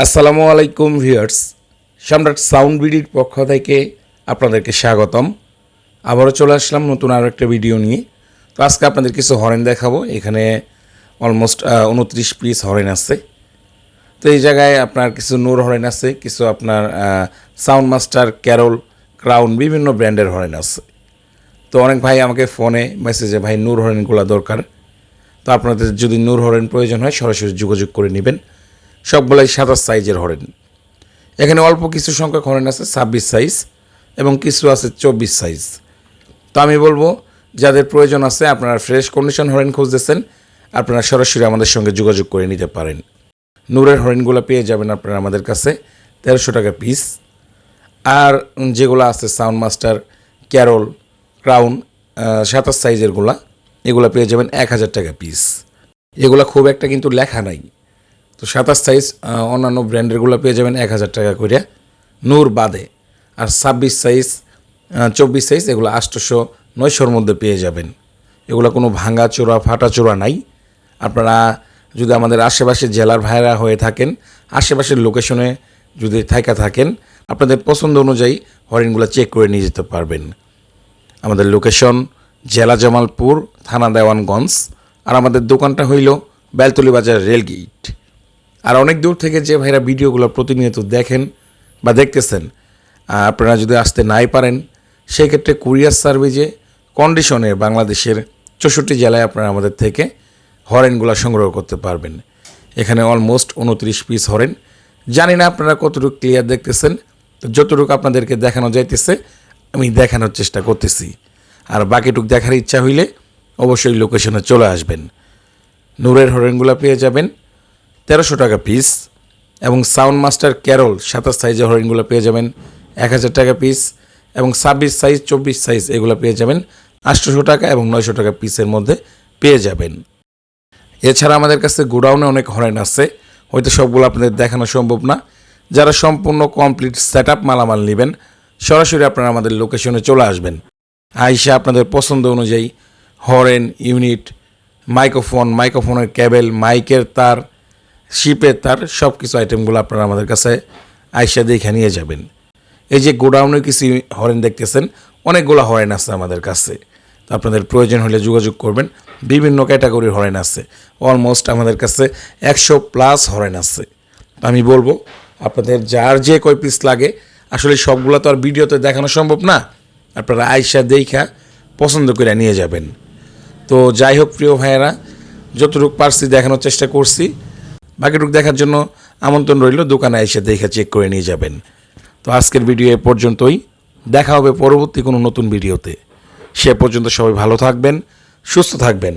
আসসালামু আলাইকুম ভিউয়ার্স। সম্রাট সাউন্ড বিডির পক্ষ থেকে আপনাদেরকে স্বাগতম। আবারও চলে আসলাম নতুন আরও একটা ভিডিও নিয়ে। তো আজকে আপনাদের কিছু হরেন দেখাবো। এখানে অলমোস্ট উনত্রিশ পিস হরেন আছে। তো এই জায়গায় আপনার কিছু নূর হরেন আছে, কিছু আপনার সাউন্ড মাস্টার ক্যারল, ক্রাউন বিভিন্ন ব্র্যান্ডের হরেন আছে। তো অনেক ভাই আমাকে ফোনে মেসেজে, ভাই, নূর হরেনগুলো দরকার। তো আপনাদের যদি নূর হরেন প্রয়োজন হয়, সরাসরি যোগাযোগ করে নেবেন। সবগুলাই সাতাশ সাইজের হরেন। এখানে অল্প কিছু সংখ্যক হরেন আছে, ছাব্বিশ সাইজ, এবং কিছু আছে চব্বিশ সাইজ। তো আমি বলব, যাদের প্রয়োজন আছে, আপনারা ফ্রেশ কন্ডিশন হরেন খুঁজতেছেন, আপনারা সরাসরি আমাদের সঙ্গে যোগাযোগ করে নিতে পারেন। নূরের হরেনগুলো পেয়ে যাবেন আপনারা আমাদের কাছে, তেরোশো টাকা পিস। আর যেগুলো আছে, সাউন্ড মাস্টার, ক্যারল, ক্রাউন সাতাশ সাইজেরগুলা এগুলো পেয়ে যাবেন এক হাজার টাকা পিস। এগুলো খুব একটা কিন্তু লেখা নাই। তো সাতাশ সাইজ অন্যান্য ব্র্যান্ডেরগুলো পেয়ে যাবেন এক হাজার টাকা করে। নূর বাদে। আর ছাব্বিশ সাইজ চব্বিশ সাইজ এগুলো আটশোশো নয়শোর মধ্যে পেয়ে যাবেন। এগুলো কোনো ভাঙা চোরা, ফাটা চোরা নাই। আপনারা যদি আমাদের আশেপাশে জেলার ভাইরা হয়ে থাকেন, আশেপাশের লোকেশনে যদি থাকা থাকেন, আপনাদের পছন্দ অনুযায়ী হরিণগুলো চেক করে নিয়ে যেতে পারবেন। আমাদের লোকেশন জেলা জামালপুর, থানা দেওয়ানগঞ্জ। আর আমাদের দোকানটা হইল বেলতলি বাজার রেলগেট। আর অনেক দূর থেকে যে ভাইরা ভিডিওগুলো প্রতিনিয়ত দেখেন বা দেখতেছেন আপনারা যদি আসতে নাই পারেন, সেক্ষেত্রে কুরিয়ার সার্ভিসে কন্ডিশনে বাংলাদেশের চৌষট্টি জেলায় আপনারা আমাদের থেকে হরেনগুলো সংগ্রহ করতে পারবেন। এখানে অলমোস্ট উনত্রিশ পিস হরেন। জানি না আপনারা কতটুকু ক্লিয়ার দেখতেছেন যতটুকু আপনাদেরকে দেখানো যাইতেছে, আমি দেখানোর চেষ্টা করতেছি। আর বাকিটুক দেখার ইচ্ছা হইলে অবশ্যই লোকেশনে চলে আসবেন। নূরের হরেনগুলো পেয়ে যাবেন। তেরোশো টাকা পিস এবং সাউন্ড মাস্টার ক্যারল সাতাশ সাইজের হরিণগুলো পেয়ে যাবেন এক হাজার টাকা পিস এবং ছাব্বিশ সাইজ চব্বিশ সাইজ এগুলো পেয়ে যাবেন আটশোশো টাকা এবং নয়শো টাকা পিসের মধ্যে পেয়ে যাবেন। এছাড়া আমাদের কাছে গোডাউনে অনেক হরেন আছে, হয়তো সবগুলো আপনাদের দেখানো সম্ভব না। যারা সম্পূর্ণ কমপ্লিট সেট আপ মালামাল নেবেন, সরাসরি আপনারা আমাদের লোকেশনে চলে আসবেন। আইসা আপনাদের পছন্দ অনুযায়ী হরেন ইউনিট মাইক্রোফোন মাইক্রোফোনের কেবেল মাইকের তার শিপের তার সব কিছু আইটেমগুলো আপনারা আমাদের কাছে আইসা দেখে নিয়ে যাবেন। এই যে গোডাউনে কিছু হরেন দেখতেছেন, অনেকগুলো হরেন আছে আমাদের কাছে। তো আপনাদের প্রয়োজন হলে যোগাযোগ করবেন। বিভিন্ন ক্যাটাগরির হরেন আছে। অলমোস্ট আমাদের কাছে একশো প্লাস হরেন আছে। আমি বলব, আপনাদের যার যে কয় পিস লাগে, আসলে সবগুলো তো আর ভিডিওতে দেখানো সম্ভব না। আপনারা আইসা দেখা পছন্দ করে নিয়ে যাবেন। তো যাই হোক প্রিয় ভাইয়েরা, যতটুকু পারছি দেখানোর চেষ্টা করছি। বাকিটুকু দেখার জন্য আমন্ত্রণ রইল, দোকানে এসে দেখে চেক করে নিয়ে যাবেন। তো আজকের ভিডিও এ পর্যন্তই। দেখা হবে পরবর্তী কোনো নতুন ভিডিওতে সে পর্যন্ত সবাই ভালো থাকবেন, সুস্থ থাকবেন।